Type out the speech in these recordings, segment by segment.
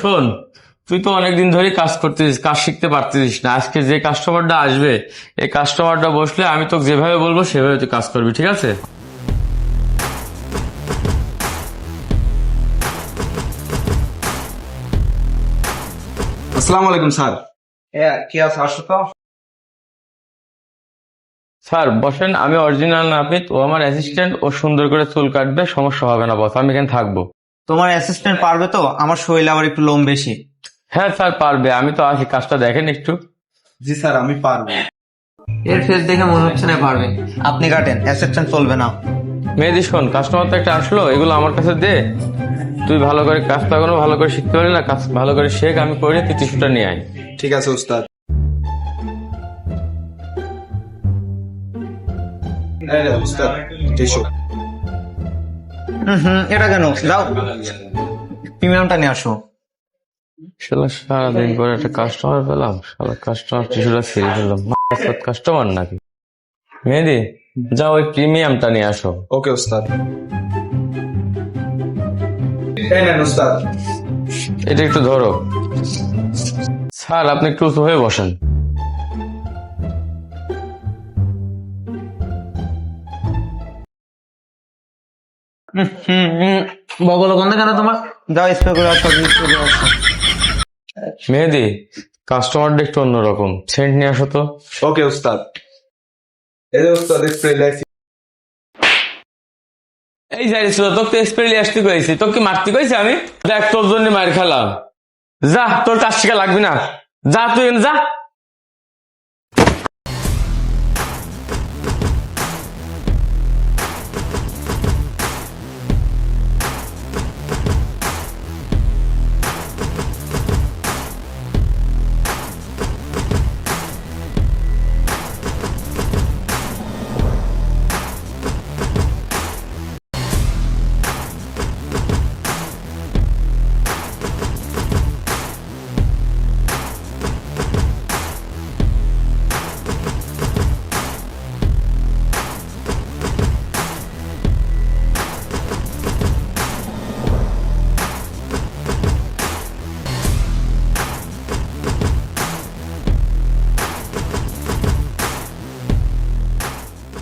শোন তুই তো অনেকদিন ধরে কাজ করতেছিস কাজ শিখতে পারতেছিস না। আজকে যে কাস্টমারটা আসবে এই কাস্টমারটা বসলে আমি তোকে যেভাবে বলব সেভাবে তুই কাজ করবি ঠিক আছে? আসসালামু আলাইকুম স্যার। কি আছে আসো তো। স্যার বসেন আমি অরিজিনাল নাপিত ও আমার অ্যাসিস্ট্যান্ট ও সুন্দর করে চুল কাটবে সমস্যা হবে না বস আমি এখানে থাকব। তোমার অ্যাসিস্ট্যান্ট পারবে তো? আমার শরীর আবার একটু লোম বেশি। হ্যাঁ স্যার পারবে। আমি তো আছি কাজটা দেখেন একটু। জি স্যার আমি পারব। এর ফেস দেখে মনে হচ্ছে না পারবে। আপনি কাটেন অ্যাসিস্ট্যান্ট চলবে না। মেয়েদি শোন কাস্টমার তো একটা আসলো এগুলো আমার কাছে দে। তুই ভালো করে কাজটা কোনো ভালো করে শিখতে পারলি না কাজ ভালো করে শেখ আমি করি তুই টিস্যুটা নিয়ে আয়। ঠিক আছে উস্তাদ। উস্তাদ টিস্যু হুম এটা কেন? দাও। প্রিমিয়ামটা নিয়ে আসো। শালা সারাদিন পরে একটা কাস্টমার পেলাম। শালা কাস্টমার টিস্যুটা ছিঁড়ে ফেললাম কাস্টমার নাকি? মেহেদি যাও ওই প্রিমিয়ামটা নিয়ে আসো। ওকে উস্তাদ এটা একটু ধরো। স্যার আপনি একটু উঁচু হয়ে বসেন। বগল গন্ধ কেন তোমার? যাও স্প্রে করে আসো স্প্রে করে আসো মেহেদি কাস্টমারটা একটু অন্যরকম। সেন্ট নিয়ে আসো তো। ওকে উস্তাদ এই যে উস্তাদ স্প্রে লাইছি এই তোকে তো স্প্রে নিয়ে আসতে কইছি। তোকে কি মারতে কইছি আমি? দেখ তোর জন্য মার খেলাম। যা তোর কাজ শিখা লাগবে না। যা তুই যা।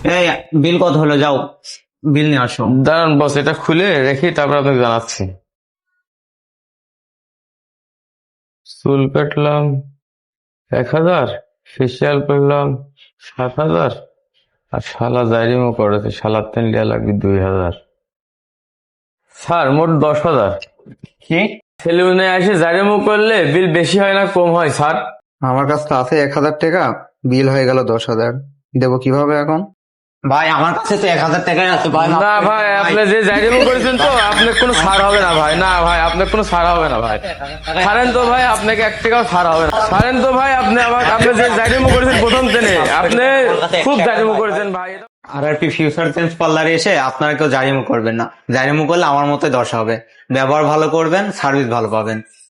এই বিল কত হলো? যাও বিল নিয়ে আসো। দাঁড়ান বস এটা খুলে রেখে তারপর আপনাকে জানাচ্ছি। চুল কাটলাম এক হাজার ফেসিয়াল করলাম সাত হাজার আর শালা জাইরিমও করেছে শালার তেল লিয়া লাগবে দুই হাজার। স্যার মোট দশ হাজার। কি? সেলুনে এসে জাইরিমো করলে বিল বেশি হয় না কম হয় স্যার? আমার কাছে তো আছে এক হাজার টাকা বিল হয়ে গেল দশ হাজার। দেবো কীভাবে এখন? ভাই আমার কাছে তো এক হাজার টাকাই আছে ভাই। না ভাই আপনি যে জাইরিমো করেছেন তো আপনার কোনো ছাড় হবে না ভাই। না ভাই আপনার কোনো ছাড় হবে না ভাই। ছাড়েন তো ভাই আপনাকে এক টাকাও ছাড় হবে না। ছাড়েন তো ভাই আপনি আবার আপনি যে জাইরিমো করেছেন প্রথম দিনে আপনি খুব জাইরিমো করেছেন ভাই। আর আর পি ফিউচার চেঞ্জ পার্লারে এসে আপনারা কেউ জারিমু করবেন না। জারিমু করলে আমার মতোই দশা হবে। ব্যবহার ভালো করবেন সার্ভিস ভালো পাবেন।